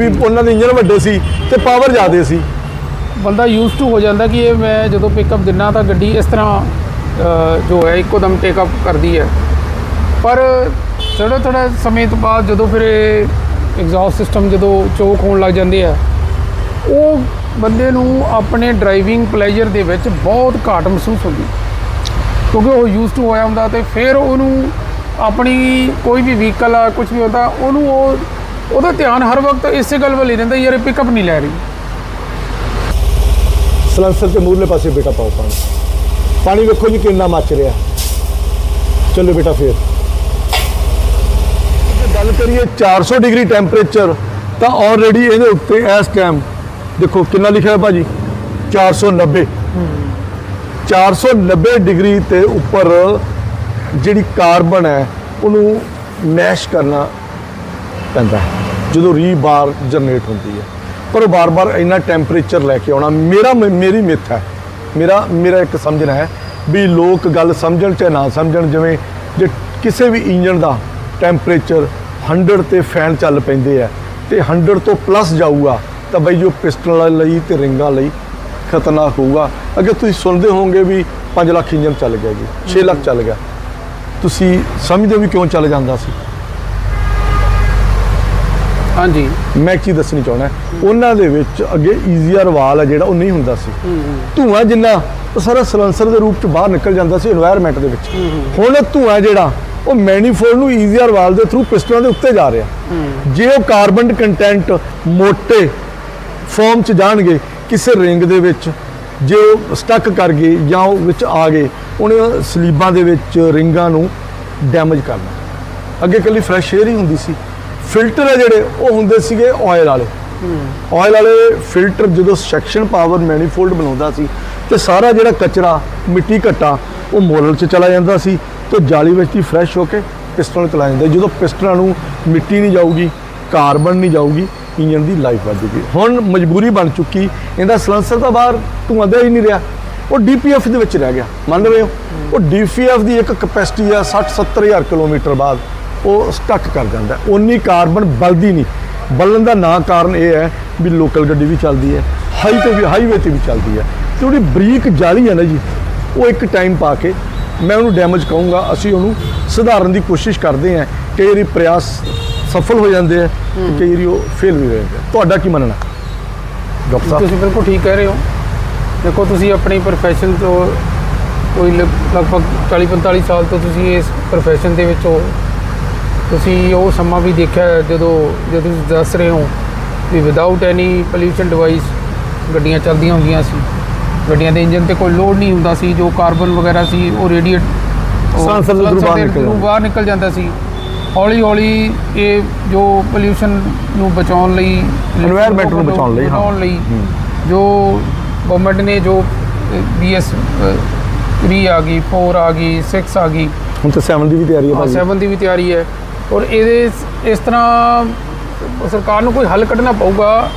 ਵੀ ਉਹਨਾਂ ਦੇ ਇੰਜਨ ਵੱਡੇ ਸੀ ਤੇ ਪਾਵਰ ਜ਼ਿਆਦੇ ਸੀ। ਬੰਦਾ ਯੂਜ਼ ਟੂ ਹੋ ਜਾਂਦਾ ਕਿ ਇਹ ਮੈਂ ਜਦੋਂ ਪਿਕਅਪ ਦਿੰਨਾ ਤਾਂ ਗੱਡੀ ਇਸ ਤਰ੍ਹਾਂ ਜੋ ਹੈ, ਇੱਕੋ ਦਮ ਟੇਕ ਅਪ ਕਰਦੀ ਹੈ। ਪਰ ਥੋੜਾ ਥੋੜਾ ਸਮੇਂ ਤੋਂ ਬਾਅਦ ਜਦੋਂ ਫਿਰ ਇਹ ਐਗਜ਼ੌਸਟ ਸਿਸਟਮ ਜਦੋਂ ਚੋਕ ਹੋਣ ਲੱਗ ਜਾਂਦੇ ਆ, ਉਹ ਬੰਦੇ ਨੂੰ ਆਪਣੇ ਡਰਾਈਵਿੰਗ ਪਲੇਜਰ ਦੇ ਵਿੱਚ ਬਹੁਤ ਘਾਟ ਮਹਿਸੂਸ ਹੁੰਦੀ। ਕਿਉਂਕਿ ਉਹ ਯੂਜ਼ ਟੂ ਹੋਇਆ ਹੁੰਦਾ ਤੇ ਫਿਰ ਉਹਨੂੰ ਆਪਣੀ ਕੋਈ ਵੀ ਵਹੀਕਲ ਆ ਕੁਝ ਵੀ ਹੁੰਦਾ, ਉਹਨੂੰ ਉਹ ਉਹਦਾ ਧਿਆਨ ਹਰ ਵਕਤ ਇਸੇ ਗੱਲ ਵੱਲ ਹੀ ਰਹਿੰਦਾ, ਯਾਰ ਇਹ ਪਿਕਅਪ ਨਹੀਂ ਲੈ ਰਹੀ। ਸਲੈਂਸਰ ਤੇ ਮੂਰਲੇ ਪਾਸੇ ਬੇਟਾ ਪਾਓ ਪਾਣੀ। ਪਾਣੀ ਵੇਖੋ ਜੀ ਕਿੰਨਾ ਮੱਚ ਰਿਹਾ। ਚਲੋ ਬੇਟਾ ਫੇਰ। ਗੱਲ ਕਰੀਏ 400 ਡਿਗਰੀ ਟੈਂਪਰੇਚਰ, ਤਾਂ ਆਲਰੇਡੀ ਇਹਦੇ ਉੱਤੇ ਇਸ ਟਾਈਮ ਦੇਖੋ ਕਿੰਨਾ ਲਿਖਿਆ ਹੈ ਭਾਜੀ? 490 490 ਡਿਗਰੀ ਤੇ ਉੱਪਰ ਜਿਹੜੀ ਕਾਰਬਨ ਹੈ, ਉਹਨੂੰ ਮੈਸ਼ ਕਰਨਾ ਪੈਂਦਾ ਹੈ, ਜਦੋਂ ਰੀਬਾਰ ਜਨਰੇਟ ਹੁੰਦੀ ਹੈ। ਪਰ ਉਹ ਬਾਰ-ਬਾਰ ਇੰਨਾ ਟੈਂਪਰੇਚਰ ਲੈ ਕੇ ਆਉਣਾ, ਮੇਰਾ ਮ- ਮੇਰੀ ਮਿੱਥ ਹੈ। ਮੇਰਾ ਮੇਰਾ ਇੱਕ ਸਮਝਣਾ ਹੈ ਵੀ ਲੋਕ ਗੱਲ ਸਮਝਣ ਚਾਹੇ ਨਾ ਸਮਝਣ, ਜਿਵੇਂ ਜੇ ਕਿਸੇ ਵੀ ਇੰਜਨ ਦਾ ਟੈਂਪਰੇਚਰ 100 ਤੇ ਫੈਨ ਚੱਲ ਪੈਂਦੇ ਆ ਤੇ 100 ਤੋਂ ਪਲੱਸ ਜਾਊਗਾ, ਤਾਂ ਬਈ ਜੋ ਪਿਸਟਨ ਲਈ ਤੇ ਰਿੰਗਾਂ ਲਈ ਖਤਰਨਾਕ ਹੋਊਗਾ। ਅਗਰ ਤੁਸੀਂ ਸੁਣਦੇ ਹੋਵੋਗੇ ਵੀ 5 ਲੱਖ ਇੰਜਨ ਚੱਲ ਗਿਆ ਜੀ 6 ਲੱਖ ਚੱਲ ਗਿਆ, ਤੁਸੀਂ ਸਮਝਦੇ ਹੋ ਵੀ ਕਿਉਂ ਚੱਲ ਜਾਂਦਾ ਸੀ? ਹਾਂਜੀ। ਮੈਂ ਕੀ ਦੱਸਣੀ ਚਾਹੁੰਦਾ ਉਹਨਾਂ ਦੇ ਵਿੱਚ ਅੱਗੇ ਈਜ਼ੀਅਰ ਵਾਲ ਹੈ ਜਿਹੜਾ ਉਹ ਨਹੀਂ ਹੁੰਦਾ ਸੀ। ਧੂਆਂ ਜਿੰਨਾ ਉਹ ਸਾਰਾ ਸਲੰਸਰ ਦੇ ਰੂਪ ਚ ਬਾਹਰ ਨਿਕਲ ਜਾਂਦਾ ਸੀ এনवायरमेंट ਦੇ ਵਿੱਚ। ਹੁਣ ਧੂਆਂ ਜਿਹੜਾ ਉਹ ਮੈਨੀਫੋਲ ਨੂੰ ਈਜ਼ੀਅਰ ਵਾਲ ਦੇ ਥਰੂ ਪਿਸਟਨਾਂ ਦੇ ਉੱਤੇ ਜਾ ਰਿਹਾ। ਜੇ ਉਹ ਕਾਰਬਨ ਕੰਟੈਂਟ ਮੋਟੇ ਫਾਰਮ ਚ ਜਾਣਗੇ ਕਿਸੇ ਰਿੰਗ ਦੇ ਵਿੱਚ ਜੇ ਉਹ ਸਟਕ ਕਰ ਗਏ ਜਾਂ ਉਹ ਵਿੱਚ ਆ ਗਏ ਉਹਨੇ ਸਲੀਬਾਂ ਦੇ ਵਿੱਚ ਰਿੰਗਾਂ ਨੂੰ ਡੈਮੇਜ ਕਰਨਾ। ਅੱਗੇ ਕੱਲੀ ਫਰੈਸ਼ ਏਅਰ ਹੀ ਹੁੰਦੀ ਸੀ। ਫਿਲਟਰ ਹੈ ਜਿਹੜੇ ਉਹ ਹੁੰਦੇ ਸੀਗੇ ਆਇਲ ਵਾਲੇ। ਆਇਲ ਵਾਲੇ ਫਿਲਟਰ ਜਦੋਂ ਸੈਕਸ਼ਨ ਪਾਵਰ ਮੈਨੀਫੋਲਡ ਬਣਾਉਂਦਾ ਸੀ ਤੇ ਸਾਰਾ ਜਿਹੜਾ ਕਚਰਾ ਮਿੱਟੀ ਘੱਟਾ ਉਹ ਮੋਲਰ 'ਚ ਚਲਾ ਜਾਂਦਾ ਸੀ ਤੇ ਜਾਲੀ ਵਿੱਚ ਹੀ ਫਰੈਸ਼ ਹੋ ਕੇ ਪਿਸਟਨ ਚਲਾ ਜਾਂਦਾ ਜਦੋਂ ਪਿਸਟਨਾਂ ਨੂੰ ਮਿੱਟੀ ਨਹੀਂ ਜਾਊਗੀ ਕਾਰਬਨ ਨਹੀਂ ਜਾਊਗੀ ਇੰਜਨ ਦੀ ਲਾਈਫ ਵਧੂਗੀ ਹੁਣ ਮਜਬੂਰੀ ਬਣ ਚੁੱਕੀ ਇਹਦਾ ਸਲੈਂਸਰ ਤਾਂ ਬਾਹਰ ਧੂੰਆਂ ਹੀ ਨਹੀਂ ਰਿਹਾ। ਉਹ ਡੀਪੀਐਫ ਦੇ ਵਿੱਚ ਰਹਿ ਗਿਆ। ਮੰਨ ਰਹੇ ਹੋ? ਉਹ ਡੀਪੀਐਫ ਦੀ ਇੱਕ ਕਪੈਸਿਟੀ ਆ 60 70000 ਕਿਲੋਮੀਟਰ ਬਾਅਦ। ਉਹ ਸਟਕ ਕਰ ਜਾਂਦਾ ਹੈ। ਉਨੀ ਕਾਰਬਨ ਬਲਦੀ ਨਹੀਂ। ਬਲਣ ਦਾ ਨਾ ਕਾਰਨ ਇਹ ਹੈ ਵੀ ਲੋਕਲ ਗੱਡੀ ਵੀ ਚੱਲਦੀ ਹੈ ਹਾਈ ਤੇ ਵੀ ਹਾਈਵੇ ਤੇ ਵੀ ਚੱਲਦੀ ਹੈ। ਤੇ ਉਹਦੀ ਬਰੀਕ ਜਾਲੀ ਹੈ ਨਾ ਜੀ ਉਹ ਇੱਕ ਟਾਈਮ ਪਾ ਕੇ ਮੈਂ ਉਹਨੂੰ ਡੈਮੇਜ ਕਹੂੰਗਾ ਅਸੀਂ ਉਹਨੂੰ ਸੁਧਾਰਨ ਦੀ ਕੋਸ਼ਿਸ਼ ਕਰਦੇ ਹਾਂ। ਕਈ ਵਾਰੀ ਪ੍ਰਯਾਸ ਸਫਲ ਹੋ ਜਾਂਦੇ ਆ ਤੇ ਕਈ ਵਾਰੀ ਉਹ ਫੇਲ ਵੀ ਹੋ ਜਾਂਦੇ। ਤੁਹਾਡਾ ਕੀ ਮੰਨਣਾ? ਡਾਕਟਰ ਸਾਹਿਬ? ਤੁਸੀਂ ਬਿਲਕੁਲ ਠੀਕ ਕਹਿ ਰਹੇ ਹੋ। ਦੇਖੋ ਤੁਸੀਂ ਆਪਣੀ ਪ੍ਰੋਫੈਸ਼ਨ ਤੋਂ ਕੋਈ ਲਗ- ਲਗਭਗ 40 45 ਸਾਲ ਤੋਂ ਤੁਸੀਂ ਇਸ ਪ੍ਰੋਫੈਸ਼ਨ ਦੇ ਵਿੱਚ ਹੋ। ਤੁਸੀਂ ਉਹ ਸਮਾਂ ਵੀ ਦੇਖਿਆ ਜਦੋਂ ਜਦੋਂ ਤੁਸੀਂ ਦੱਸ ਰਹੇ ਹੋ ਵੀ ਵਿਦਆਊਟ ਐਨੀ ਪੋਲੂਸ਼ਨ ਡਿਵਾਈਸ ਗੱਡੀਆਂ ਚੱਲਦੀਆਂ ਹੁੰਦੀਆਂ ਸੀ। ਗੱਡੀਆਂ ਦੇ ਇੰਜਨ ਤੇ ਕੋਈ ਲੋਡ ਨਹੀਂ ਹੁੰਦਾ ਸੀ ਜੋ ਕਾਰਬਨ ਵਗੈਰਾ ਸੀ ਉਹ ਰੇਡੀਏਟ Sensor ਦੇ through ਬਾਹਰ ਨਿਕਲ ਜਾਂਦਾ। ਬਾਹਰ ਨਿਕਲ ਜਾਂਦਾ ਸੀ। ਹੌਲੀ ਹੌਲੀ ਇਹ ਜੋ ਪੋਲੂਸ਼ਨ ਨੂੰ ਬਚਾਉਣ ਲਈ Environment ਨੂੰ ਬਚਾਉਣ ਲਈ, ਹਾਂ। ਬਚਾਉਣ ਲਈ ਜੋ ਗਵਰਨਮੈਂਟ ਨੇ ਜੋ ਬੀਐਸ 3 ਆ ਗਈ 4 ਆ ਗਈ 6 ਆ ਗਈ। ਹੁਣ ਤਾਂ 7 ਦੀ ਵੀ ਤਿਆਰੀ ਹੈ ਹਾਂ ਭਾਜੀ। 7 ਦੀ ਵੀ ਤਿਆਰੀ ਹੈ। ਔਰ ਇਹਦੇ ਇਸ ਤਰ੍ਹਾਂ ਸਰਕਾਰ ਨੂੰ ਕੋਈ ਹੱਲ ਕੱਢਣਾ ਪਊਗਾ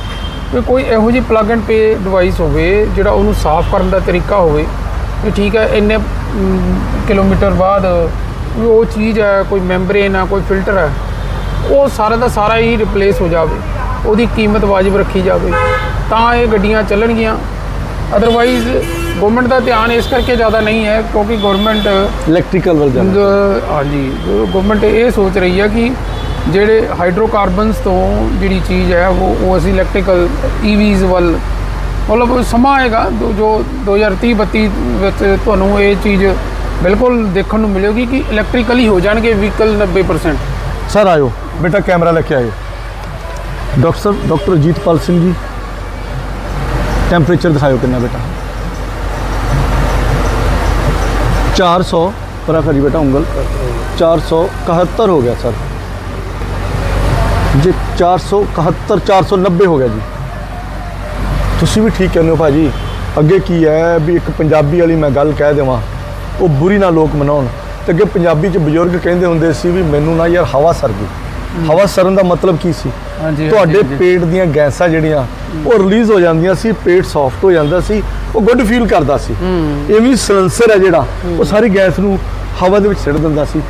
ਕਿ ਕੋਈ ਇਹੋ ਜਿਹੀ ਪਲੱਗ ਐਂਡ ਪੇ ਡਿਵਾਈਸ ਹੋਵੇ ਜਿਹੜਾ ਉਹਨੂੰ ਸਾਫ਼ ਕਰਨ ਦਾ ਤਰੀਕਾ ਹੋਵੇ ਕਿ ਠੀਕ ਹੈ, ਇੰਨੇ ਕਿਲੋਮੀਟਰ ਬਾਅਦ ਵੀ ਉਹ ਚੀਜ਼ ਹੈ, ਕੋਈ ਮੈਂਬਰੇਨ ਆ ਕੋਈ ਫਿਲਟਰ ਹੈ, ਉਹ ਸਾਰਾ ਦਾ ਸਾਰਾ ਹੀ ਰਿਪਲੇਸ ਹੋ ਜਾਵੇ, ਉਹਦੀ ਕੀਮਤ ਵਾਜਬ ਰੱਖੀ ਜਾਵੇ, ਤਾਂ ਇਹ ਗੱਡੀਆਂ ਚੱਲਣਗੀਆਂ। ਅਦਰਵਾਈਜ਼ ਗਵਰਨਮੈਂਟ ਦਾ ਧਿਆਨ ਇਸ ਕਰਕੇ ਜ਼ਿਆਦਾ ਨਹੀਂ ਹੈ ਕਿਉਂਕਿ ਗਵਰਨਮੈਂਟ ਇਲੈਕਟ੍ਰੀਕਲ ਵੱਲ ਗ- ਹਾਂਜੀ ਗਵਰਨਮੈਂਟ ਇਹ ਸੋਚ ਰਹੀ ਹੈ ਕਿ ਜਿਹੜੇ ਹਾਈਡਰੋਕਾਰਬਨਸ ਤੋਂ ਜਿਹੜੀ ਚੀਜ਼ ਹੈ ਉਹ ਉਹ ਅਸੀਂ ਇਲੈਕਟ੍ਰੀਕਲ ਈਵੀਜ਼ ਵੱਲ ਮਤਲਬ ਸਮਾਂ ਆਏਗਾ ਜੋ- ਜੋ 2030 32 ਵਿੱਚ ਤੁਹਾਨੂੰ ਇਹ ਚੀਜ਼ ਬਿਲਕੁਲ ਦੇਖਣ ਨੂੰ ਮਿਲੇਗੀ ਕਿ ਇਲੈਕਟ੍ਰੀਕਲ ਹੀ ਹੋ ਜਾਣਗੇ ਵਹੀਕਲ 90% ਸਰ ਆਇਓ। ਬੇਟਾ ਕੈਮਰਾ ਲੈ ਕੇ ਆਇਓ। Doctor doctor Ajitpal Singh ji temperature ਦਿਖਾਓ ਕਿੰਨਾ ਬੇਟਾ। 400 ਪਰਾ ਕਰੀ ਬੇਟਾ ਉਂਗਲ 471 ਹੋ ਗਿਆ ਸਰ ਜੀ 471 490 ਹੋ ਗਿਆ ਜੀ ਤੁਸੀਂ ਵੀ ਠੀਕ ਕਹਿੰਦੇ ਹੋ ਭਾਜੀ ਅੱਗੇ ਕੀ ਹੈ ਵੀ ਇੱਕ ਪੰਜਾਬੀ ਵਾਲੀ ਮੈਂ ਗੱਲ ਕਹਿ ਦੇਵਾਂ ਉਹ ਬੁਰੀ ਨਾ ਲੋਕ ਮਨਾਉਣ ਤੇ ਅੱਗੇ ਪੰਜਾਬੀ ਚ ਬਜ਼ੁਰਗ ਕਹਿੰਦੇ ਹੁੰਦੇ ਸੀ ਵੀ ਮੈਨੂੰ ਨਾ ਯਾਰ ਹਵਾ ਸਰ ਗਈ ਹਵਾ ਸਰਨ ਦਾ ਮਤਲਬ ਕੀ ਸੀ ਤੁਹਾਡੇ। ਪੇਟ ਦੀਆਂ ਗੈਸਾਂ ਜਿਹੜੀਆਂ ਉਹ ਰਿਲੀਜ਼ ਹੋ ਜਾਂਦੀਆਂ ਸੀ ਪੇਟ ਸੌਫਟ ਹੋ ਜਾਂਦਾ ਸੀ ਉਹ ਗੁੱਡ ਫੀਲ ਕਰਦਾ ਸੀ। ਇਹ ਵੀ ਸਲੈਂਸਰ ਹੈ ਜਿਹੜਾ ਉਹ ਸਾਰੀ ਗੈਸ ਨੂੰ ਹਵਾ ਦੇ ਵਿੱਚ ਸਿੱਟ ਦਿੰਦਾ ਸੀ।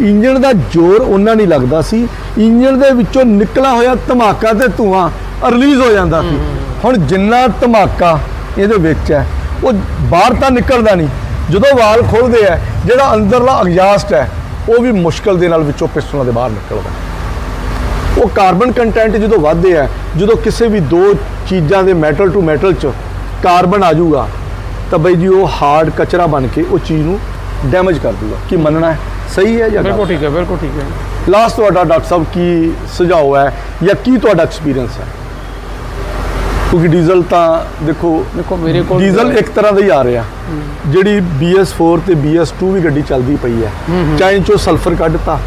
ਇੰਜਣ ਦਾ ਜ਼ੋਰ ਉਹਨਾਂ ਨਹੀਂ ਲੱਗਦਾ ਸੀ। ਇੰਜਣ ਦੇ ਵਿੱਚੋਂ ਨਿਕਲਾ ਹੋਇਆ ਧਮਾਕਾ ਤੇ ਧੂਆਂ ਰਿਲੀਜ਼ ਹੋ ਜਾਂਦਾ ਸੀ। ਹੁਣ ਜਿੰਨਾ ਧਮਾਕਾ ਇਹਦੇ ਵਿੱਚ ਹੈ ਉਹ ਬਾਹਰ ਤਾਂ ਨਿਕਲਦਾ ਨਹੀਂ। ਜਦੋਂ ਵਾਲ ਖੋਲਦੇ ਆ ਜਿਹੜਾ ਅੰਦਰਲਾ ਐਗਜ਼ਾਸਟ ਹੈ ਉਹ ਵੀ ਮੁਸ਼ਕਲ ਦੇ ਨਾਲ ਵਿੱਚੋਂ ਪਿਸਟਨਾਂ ਦੇ ਬਾਹਰ ਨਿਕਲਦਾ। ਉਹ ਕਾਰਬਨ ਕੰਟੈਂਟ ਜਦੋਂ ਵੱਧਦੇ ਆ ਜਦੋਂ ਕਿਸੇ ਵੀ ਦੋ ਚੀਜ਼ਾਂ ਦੇ ਮੈਟਲ ਟੂ ਮੈਟਲ ਚ ਕਾਰਬਨ ਆ ਜਾਊਗਾ ਤਾਂ ਬਈ ਜੀ ਉਹ ਹਾਰਡ ਕਚਰਾ ਬਣ ਕੇ ਉਹ ਚੀਜ਼ ਨੂੰ ਡੈਮੇਜ ਕਰ ਦੂਗਾ। ਕੀ ਮੰਨਣਾ ਹੈ? ਸਹੀ ਹੈ ਜਾਂ ਬਿਲਕੁਲ ਠੀਕ ਹੈ ਬਿਲਕੁਲ ਠੀਕ ਹੈ ਲਾਸਟ ਤੁਹਾਡਾ ਡਾਕਟਰ ਸਾਹਿਬ ਕੀ ਸੁਝਾਅ ਹੈ ਜਾਂ ਕੀ ਤੁਹਾਡਾ ਐਕਸਪੀਰੀਅੰਸ ਹੈ? ਕਿਉਂਕਿ ਡੀਜ਼ਲ ਤਾਂ ਦੇਖੋ ਦੇਖੋ ਮੇਰੇ ਕੋਲ ਡੀਜ਼ਲ ਇੱਕ ਤਰ੍ਹਾਂ ਦਾ ਹੀ ਆ ਰਿਹਾ। ਜਿਹੜੀ BS4 ਤੇ BS2 ਵੀ ਗੱਡੀ ਚੱਲਦੀ ਪਈ ਹੈ। ਚਾਹੇ ਚੋ ਸਲਫਰ ਕੱਢਤਾ।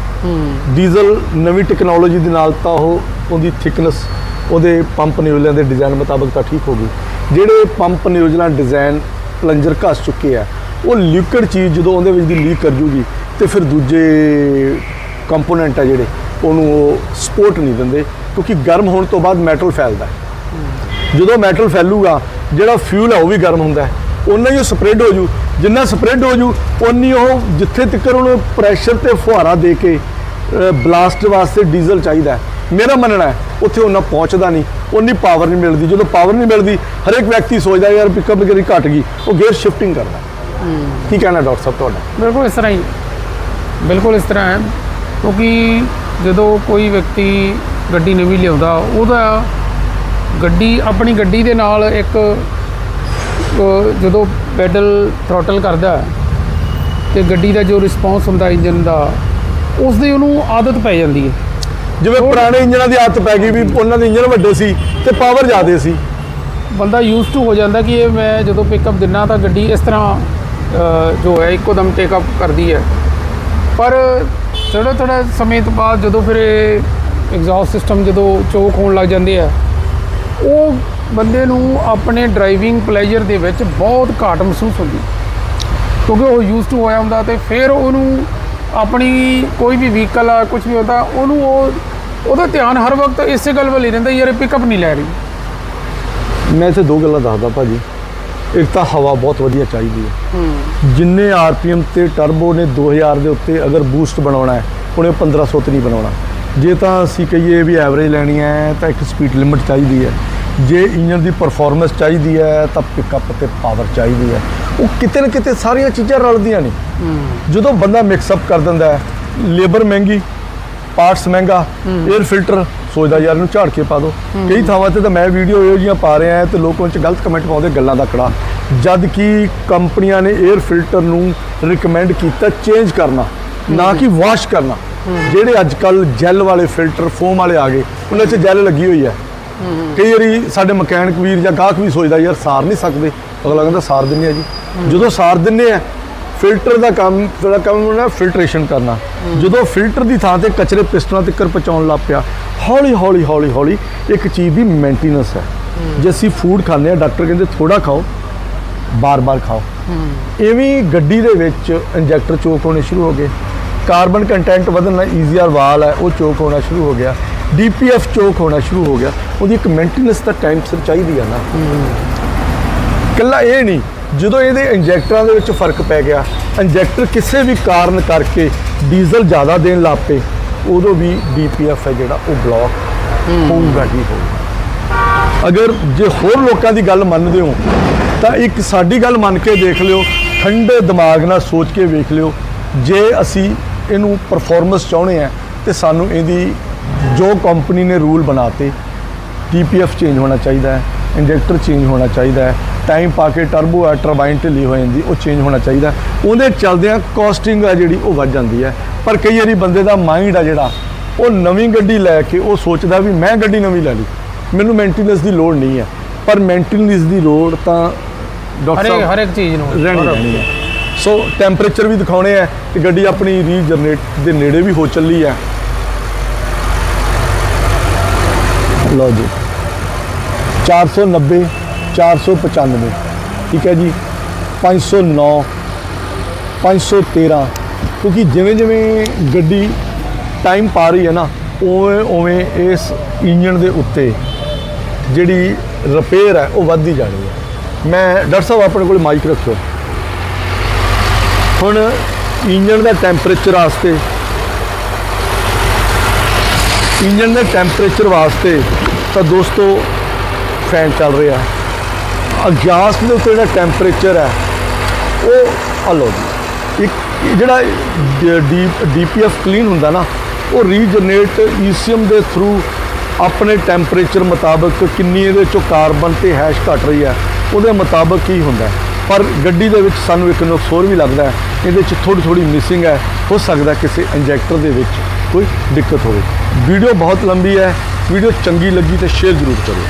ਡੀਜ਼ਲ ਨਵੀਂ ਟੈਕਨੋਲੋਜੀ ਦੇ ਨਾਲ ਤਾਂ ਉਹ ਉਹਦੀ ਥਿਕਨੈਸ ਉਹਦੇ ਪੰਪ ਨਿਊਜ਼ਲਾਂ ਦੇ ਡਿਜ਼ਾਈਨ ਮੁਤਾਬਕ ਤਾਂ ਠੀਕ ਹੋ ਗਈ। ਜਿਹੜੇ ਪੰਪ ਨਿਊਜ਼ਲਾਂ ਡਿਜ਼ਾਈਨ ਪਲੰਜਰ ਘਸ ਚੁੱਕੇ ਆ, ਉਹ ਲਿਕਵਿਡ ਚੀਜ਼ ਜਦੋਂ ਉਹਦੇ ਵਿੱਚ ਦੀ ਲੀਕ ਕਰ ਜੂਗੀ ਤੇ ਫਿਰ ਦੂਜੇ ਕੰਪੋਨੈਂਟ ਆ ਜਿਹੜੇ, ਉਹਨੂੰ ਉਹ ਸਪੋਰਟ ਨਹੀਂ ਦਿੰਦੇ, ਕਿਉਂਕਿ ਗਰਮ ਹੋਣ ਤੋਂ ਬਾਅਦ ਮੈਟਲ ਫੈਲਦਾ। ਜਦੋਂ ਮੈਟਲ ਫੈਲੂਗਾ, ਜਿਹੜਾ ਫਿਊਲ ਹੈ ਉਹ ਵੀ ਗਰਮ ਹੁੰਦਾ ਹੈ। ਉਨਾ ਹੀ ਉਹ ਸਪਰੈਡ ਹੋ ਜੂ, ਜਿੰਨਾ ਸਪਰੈਡ ਹੋ ਜੂ ਉਨੀ ਉਹ ਜਿੱਥੇ ਤੱਕ ਉਹਨੂੰ ਪ੍ਰੈਸ਼ਰ ਤੇ ਫੁਹਾਰਾ ਦੇ ਕੇ ਬਲਾਸਟ ਵਾਸਤੇ ਡੀਜ਼ਲ ਚਾਹੀਦਾ ਮੇਰਾ ਮੰਨਣਾ ਹੈ ਉੱਥੇ ਉਹਨਾਂ ਪਹੁੰਚਦਾ ਨਹੀਂ ਉਨੀ ਪਾਵਰ ਨਹੀਂ ਮਿਲਦੀ। ਜਦੋਂ ਪਾਵਰ ਨਹੀਂ ਮਿਲਦੀ ਹਰੇਕ ਵਿਅਕਤੀ ਸੋਚਦਾ ਯਾਰ ਪਿਕਅਪ ਕਰੀ ਘਟ ਗਈ ਉਹ ਗੇਅਰ ਸ਼ਿਫਟਿੰਗ ਕਰਦਾ। ਕੀ ਕਹਿਣਾ ਡਾਕਟਰ ਸਾਹਿਬ ਤੁਹਾਡਾ? ਬਿਲਕੁਲ ਇਸ ਤਰ੍ਹਾਂ ਹੀ। ਬਿਲਕੁਲ ਇਸ ਤਰ੍ਹਾਂ ਹੈ ਕਿਉਂਕਿ ਜਦੋਂ ਕੋਈ ਵਿਅਕਤੀ ਗੱਡੀ ਨਵੀਂ ਲਿਆਉਂਦਾ ਉਹਦਾ ਗੱਡੀ ਆਪਣੀ ਗੱਡੀ ਦੇ ਨਾਲ ਇੱਕ ਜਦੋਂ ਪੈਡਲ ਥ੍ਰੋਟਲ ਕਰਦਾ ਤੇ ਗੱਡੀ ਦਾ ਜੋ ਰਿਸਪੌਂਸ ਹੁੰਦਾ ਇੰਜਨ ਦਾ ਉਸ ਦੀ ਉਹਨੂੰ ਆਦਤ ਪੈ ਜਾਂਦੀ ਹੈ। ਜਿਵੇਂ ਪੁਰਾਣੇ ਇੰਜਨਾਂ ਦੀ ਆਦਤ ਪੈ ਗਈ ਵੀ ਉਹਨਾਂ ਦੇ ਇੰਜਨ ਵੱਡੇ ਸੀ ਤੇ ਪਾਵਰ ਜ਼ਿਆਦੇ ਸੀ। ਬੰਦਾ ਯੂਜ਼ ਟੂ ਹੋ ਜਾਂਦਾ ਕਿ ਇਹ ਮੈਂ ਜਦੋਂ ਪਿਕਅਪ ਦਿੰਨਾ ਤਾਂ ਗੱਡੀ ਇਸ ਤਰ੍ਹਾਂ ਜੋ ਹੈ ਇੱਕੋ ਦਮ ਟੇਕ ਅਪ ਕਰਦੀ ਹੈ। ਪਰ ਥੋੜਾ ਥੋੜਾ ਸਮੇਂ ਤੋਂ ਬਾਅਦ ਜਦੋਂ ਫਿਰ ਇਹ ਐਗਜ਼ੌਸਟ ਸਿਸਟਮ ਜਦੋਂ ਚੋਕ ਹੋਣ ਲੱਗ ਜਾਂਦੇ ਆ ਉਹ ਬੰਦੇ ਨੂੰ ਆਪਣੇ ਡਰਾਈਵਿੰਗ ਪਲੇਜਰ ਦੇ ਵਿੱਚ ਬਹੁਤ ਘਾਟ ਮਹਿਸੂਸ ਹੁੰਦੀ। ਕਿਉਂਕਿ ਉਹ ਯੂਜ਼ ਟੂ ਹੋਇਆ ਹੁੰਦਾ ਤੇ ਫਿਰ ਉਹਨੂੰ ਆਪਣੀ ਕੋਈ ਵੀ ਵਹੀਕਲ ਆ ਕੁਝ ਵੀ ਹੁੰਦਾ ਉਹਨੂੰ ਉਹ ਉਹਦਾ ਧਿਆਨ ਹਰ ਵਕਤ ਇਸੇ ਗੱਲ ਵੱਲ ਹੀ ਰਹਿੰਦਾ ਯਾਰ ਇਹ ਪਿਕਅਪ ਨਹੀਂ ਲੈ ਰਹੀ। ਮੈਂ ਇੱਥੇ ਦੋ ਗੱਲਾਂ ਦੱਸਦਾ ਭਾਜੀ। ਇੱਕ ਤਾਂ ਹਵਾ ਬਹੁਤ ਵਧੀਆ ਚਾਹੀਦੀ ਹੈ। ਜਿੰਨੇ ਆਰਪੀਐਮ ਤੇ ਟਰਬੋ ਨੇ 2000 ਦੇ ਉੱਤੇ ਅਗਰ ਬੂਸਟ ਬਣਾਉਣਾ ਹੈ ਉਹਨੇ 1500 ਤੇ ਨਹੀਂ ਬਣਾਉਣਾ। ਜੇ ਤਾਂ ਅਸੀਂ ਕਹੀਏ ਵੀ ਐਵਰੇਜ ਲੈਣੀ ਹੈ ਤਾਂ ਇੱਕ ਸਪੀਡ ਲਿਮਟ ਚਾਹੀਦੀ ਹੈ। ਜੇ ਇੰਜਨ ਦੀ ਪਰਫਾਰਮੈਂਸ ਚਾਹੀਦੀ ਹੈ ਤਾਂ ਪਿਕਅਪ ਤੇ ਪਾਵਰ ਚਾਹੀਦੀ ਹੈ। ਉਹ ਕਿਤੇ ਨਾ ਕਿਤੇ ਸਾਰੀਆਂ ਚੀਜ਼ਾਂ ਰਲਦੀਆਂ ਨੇ। ਜਦੋਂ ਬੰਦਾ ਮਿਕਸ ਅਪ ਕਰ ਦਿੰਦਾ ਹੈ ਲੇਬਰ ਮਹਿੰਗੀ ਪਾਰਟਸ ਮਹਿੰਗਾ 에ਅਰ ਫਿਲਟਰ ਸੋਚਦਾ ਯਾਰ ਇਹਨੂੰ ਝਾੜ ਕੇ ਪਾ ਦੋ। ਕਈ ਥਾਵਾਂ ਤੇ ਤਾਂ ਮੈਂ ਵੀਡੀਓ ਇਹੋ ਜਿਹੀਆਂ ਪਾ ਰਿਹਾ ਤੇ ਲੋਕ 'ਚ ਗਲਤ ਕਮੈਂਟ ਪਾਉਂਦੇ ਗੱਲਾਂ ਦਾ ਕੜਾ। ਜਦ ਕਿ ਕੰਪਨੀਆਂ ਨੇ 에ਅਰ ਫਿਲਟਰ ਨੂੰ ਰਿਕਮੈਂਡ ਕੀਤਾ ਚੇਂਜ ਕਰਨਾ ਨਾ ਕਿ ਵਾਸ਼ ਕਰਨਾ। ਜਿਹੜੇ ਅੱਜ ਕੱਲ ਜੈਲ ਵਾਲੇ ਫਿਲਟਰ ਫੋਮ ਵਾਲੇ ਆ ਗਏ ਉਹਨਾਂ 'ਚ ਜੈਲ ਲੱਗੀ ਹੋਈ ਹੈ। ਕਈ ਵਾਰੀ ਸਾਡੇ ਮਕੈਨਿਕ ਵੀਰ ਜਾਂ ਗਾਹਕ ਵੀ ਸੋਚਦਾ, ਯਾਰ ਸਾਰ ਨਹੀਂ ਸਕਦੇ। ਅਗਲਾ ਕਹਿੰਦਾ, ਸਾਰ ਦਿੰਨੇ ਆ ਜੀ। ਜਦੋਂ ਸਾਰ ਦਿੰਨੇ ਆ, ਫਿਲਟਰ ਦਾ ਕੰਮ, ਜਿਹੜਾ ਕੰਮ ਹੁੰਦਾ ਫਿਲਟਰੇਸ਼ਨ ਕਰਨਾ। ਜਦੋਂ ਫਿਲਟਰ ਦੀ ਥਾਂ ਤੇ ਕਚਰੇ ਪਿਸਟਨਾਂ ਤੱਕ ਪਹੁੰਚਾਉਣ ਲੱਗ ਪਿਆ, ਹੌਲੀ ਹੌਲੀ ਹੌਲੀ ਹੌਲੀ ਇੱਕ ਚੀਜ਼ ਦੀ ਮੇਨਟੇਨੈਂਸ ਹੈ। ਜੇ ਅਸੀਂ ਫੂਡ ਖਾਂਦੇ ਆ ਡਾਕਟਰ ਕਹਿੰਦੇ ਥੋੜਾ ਖਾਓ, ਬਾਰ-ਬਾਰ ਖਾਓ। ਐਵੇਂ ਗੱਡੀ ਦੇ ਵਿੱਚ ਇੰਜੈਕਟਰ ਚੋਕ ਹੋਣੇ ਸ਼ੁਰੂ ਹੋ ਗਏ। ਕਾਰਬਨ ਕੰਟੈਂਟ ਵਧਣ ਨਾਲ ਈਜ਼ੀਆਰ ਵਾਲ ਹੈ, ਉਹ ਚੋਕ ਹੋਣਾ ਸ਼ੁਰੂ ਹੋ ਗਿਆ। ਡੀਪੀਐਫ ਚੋਕ ਹੋਣਾ ਸ਼ੁਰੂ ਹੋ ਗਿਆ। ਉਹਦੀ ਇੱਕ ਮੇਨਟੇਨੈਂਸ ਤਾਂ ਟਾਈਮ ਸਿਰ ਚਾਹੀਦੀ ਆ ਨਾ। ਕੱਲਾ ਇਹ ਨਹੀਂ, ਜਦੋਂ ਇਹਦੇ ਇੰਜੈਕਟਰਾਂ ਦੇ ਵਿੱਚ ਫ਼ਰਕ ਪੈ ਗਿਆ ਇੰਜੈਕਟਰ ਕਿਸੇ ਵੀ ਕਾਰਨ ਕਰਕੇ ਡੀਜ਼ਲ ਜ਼ਿਆਦਾ ਦੇਣ ਲੱਗ ਪਏ, ਉਦੋਂ ਵੀ ਡੀਪੀਐਫ ਹੈ ਜਿਹੜਾ ਉਹ ਬਲੌਕ ਹੋਊਗਾ ਹੀ ਹੋਊਗਾ। ਅਗਰ ਜੇ ਹੋਰ ਲੋਕਾਂ ਦੀ ਗੱਲ ਮੰਨਦੇ ਹੋ, ਤਾਂ ਇੱਕ ਸਾਡੀ ਗੱਲ ਮੰਨ ਕੇ ਦੇਖ ਲਿਓ, ਠੰਡੇ ਦਿਮਾਗ ਨਾਲ ਸੋਚ ਕੇ ਵੇਖ ਲਿਓ, ਜੇ ਅਸੀਂ ਇਹਨੂੰ ਪਰਫਾਰਮੈਂਸ ਚਾਹੁੰਦੇ ਆ ਤੇ ਸਾਨੂੰ ਇਹਦੀ ਜੋ ਕੰਪਨੀ ਨੇ ਰੂਲ ਬਣਾਤੇ ਟੀਪੀਐਫ ਚੇਂਜ ਹੋਣਾ ਚਾਹੀਦਾ ਹੈ ਇੰਜੈਕਟਰ ਚੇਂਜ ਹੋਣਾ ਚਾਹੀਦਾ ਹੈ ਟਾਈਮ ਪਾ ਕੇ ਟਰਬੋ ਆ ਟਰਬਾਈਨ ਢਿੱਲੀ ਹੋ ਜਾਂਦੀ ਉਹ ਚੇਂਜ ਹੋਣਾ ਚਾਹੀਦਾ ਉਹਦੇ ਚੱਲਦਿਆਂ ਕਾਸਟਿੰਗ ਆ ਜਿਹੜੀ ਉਹ ਵੱਧ ਜਾਂਦੀ ਹੈ। ਪਰ ਕਈ ਵਾਰੀ ਬੰਦੇ ਦਾ ਮਾਈਂਡ ਆ ਜਿਹੜਾ ਉਹ ਨਵੀਂ ਗੱਡੀ ਲੈ ਕੇ ਉਹ ਸੋਚਦਾ ਵੀ ਮੈਂ ਗੱਡੀ ਨਵੀਂ ਲੈ ਲਈ ਮੈਨੂੰ ਮੇਨਟੇਨੈਂਸ ਦੀ ਲੋੜ ਨਹੀਂ ਹੈ। ਪਰ ਮੇਨਟੇਨੈਂਸ ਦੀ ਲੋੜ ਤਾਂ ਡਾਕਟਰ ਸਾਹਿਬ ਹਰੇਕ ਚੀਜ਼ ਨੂੰ ਰਹਿਣੀ ਰਹਿਣੀ ਹੈ। ਸੋ ਟੈਂਪਰੇਚਰ ਵੀ ਦਿਖਾਉਣੇ ਆ ਕਿ ਗੱਡੀ ਆਪਣੀ ਰੀਜਨਰੇਟ ਦੇ ਨੇੜੇ ਵੀ ਹੋ ਚੱਲੀ ਹੈ। ਲਓ ਜੀ। 490 495 ਠੀਕ ਹੈ ਜੀ। 509 513 ਕਿਉਂਕਿ ਜਿਵੇਂ ਜਿਵੇਂ ਗੱਡੀ ਟਾਈਮ ਪਾ ਰਹੀ ਹੈ ਨਾ, ਉਵੇਂ ਉਵੇਂ ਇਸ ਇੰਜਨ ਦੇ ਉੱਤੇ ਜਿਹੜੀ ਰਿਪੇਅਰ ਹੈ, ਉਹ ਵੱਧਦੀ ਜਾ ਰਹੀ ਹੈ। ਮੈਂ ਡਾਕਟਰ ਸਾਹਿਬ, ਆਪਣੇ ਕੋਲ ਮਾਈਕ ਰੱਖਿਓ ਹੁਣ ਇੰਜਨ ਦਾ ਟੈਂਪਰੇਚਰ ਵਾਸਤੇ ਇੰਜਨ ਦੇ ਟੈਂਪਰੇਚਰ ਵਾਸਤੇ ਤਾਂ ਦੋਸਤੋ ਫੈਨ ਚੱਲ ਰਿਹਾ। ਅਗਜ਼ਾਸਟ ਦੇ ਉੱਤੇ ਜਿਹੜਾ ਟੈਂਪਰੇਚਰ ਹੈ, ਉਹ ਹਲੋ ਇੱਕ ਜਿਹੜਾ ਡੀ ਡੀਪੀਐਫ ਕਲੀਨ ਹੁੰਦਾ ਨਾ, ਉਹ ਰੀਜਨਰੇਟ ਈਸੀਐਮ ਦੇ ਥਰੂ ਆਪਣੇ ਟੈਂਪਰੇਚਰ ਮੁਤਾਬਕ ਕਿੰਨੀ ਇਹਦੇ ਚੋਂ ਕਾਰਬਨ ਤੇ ਹੈਸ਼ ਘਟ ਰਹੀ ਹੈ, ਉਹਦੇ ਮੁਤਾਬਕ ਕੀ ਹੁੰਦਾ ਪਰ ਗੱਡੀ ਦੇ ਵਿੱਚ ਸਾਨੂੰ ਇੱਕ ਨੁਕਸ ਹੋਰ ਵੀ ਲੱਗਦਾ ਹੈ, ਇਹਦੇ ਚ ਥੋੜੀ ਥੋੜੀ ਮਿਸਿੰਗ ਹੈ। ਹੋ ਸਕਦਾ ਕਿਸੇ ਇੰਜੈਕਟਰ ਦੇ ਵਿੱਚ ਕੋਈ ਦਿੱਕਤ ਹੋਵੇ। ਵੀਡੀਓ ਬਹੁਤ ਲੰਬੀ ਹੈ, ਵੀਡੀਓ ਚੰਗੀ ਲੱਗੀ ਤੇ ਸ਼ੇਅਰ ਜ਼ਰੂਰ ਕਰੋ